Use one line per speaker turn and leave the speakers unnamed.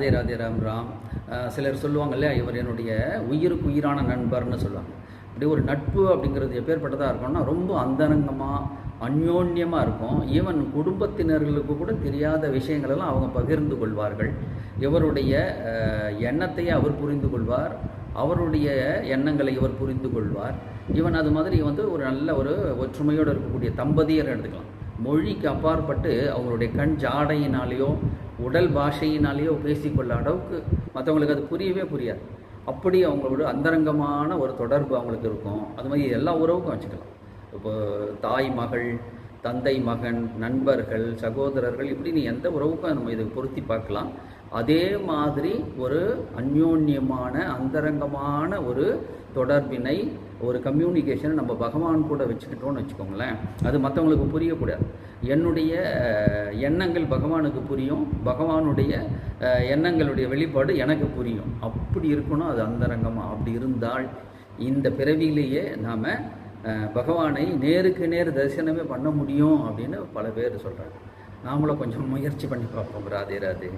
ராதே ராதே ராம் ராம். சிலர் சொல்லுவாங்க இல்லையா இவர் என்னுடைய உயிருக்கு உயிரான நண்பர்னு சொல்லுவாங்க. அப்படி ஒரு நட்பு அப்படிங்கிறது எப்பேற்பட்டதாக இருக்கும்னா ரொம்ப அந்தரங்கமாக அந்யோன்யமாக இருக்கும். ஈவன் குடும்பத்தினர்களுக்கு கூட தெரியாத விஷயங்களெல்லாம் அவங்க பகிர்ந்து கொள்வார்கள். இவருடைய எண்ணத்தை எண்ணத்தையே அவர் புரிந்து கொள்வார். அவருடைய எண்ணங்களை இவர் புரிந்து கொள்வார். இவன் அது மாதிரி வந்து ஒரு நல்ல ஒரு ஒற்றுமையோடு இருக்கக்கூடிய தம்பதியர் எடுத்துக்கலாம். மொழிக்கு அப்பாற்பட்டு அவங்களுடைய கண் ஜாடையினாலேயோ உடல் பாஷையினாலேயோ பேசிக்கொள்ள அளவுக்கு மற்றவங்களுக்கு அது புரியவே புரியாது. அப்படி அவங்களோட அந்தரங்கமான ஒரு தொடர்பு அவங்களுக்கு இருக்கும். அது மாதிரி எல்லா உறவுக்கும் வச்சுக்கலாம். இப்போ தாய் மகள் தந்தை மகன் நண்பர்கள் சகோதரர்கள் இப்படி நீ எந்த உறவுக்கும் நம்ம இதை பொருத்தி பார்க்கலாம். அதே மாதிரி ஒரு அந்யோன்யமான அந்தரங்கமான ஒரு தொடர்பினை ஒரு கம்யூனிகேஷனை நம்ம பகவான் கூட வச்சுக்கிட்டோம்னு வச்சுக்கோங்களேன். அது மற்றவங்களுக்கு புரியக்கூடாது. என்னுடைய எண்ணங்கள் பகவானுக்கு புரியும். பகவானுடைய எண்ணங்களுடைய வெளிப்பாடு எனக்கு புரியும். அப்படி இருக்கணும் அது அந்தரங்கமாக அப்படி இருந்தால் இந்த பிறவியிலேயே நாம் பகவானை நேருக்கு நேர் தரிசனமே பண்ண முடியும் அப்படின்னு பல பேர் சொல்கிறாங்க நாமளும் கொஞ்சம் முயற்சி பண்ணி பார்ப்போம். ராதே ராதே.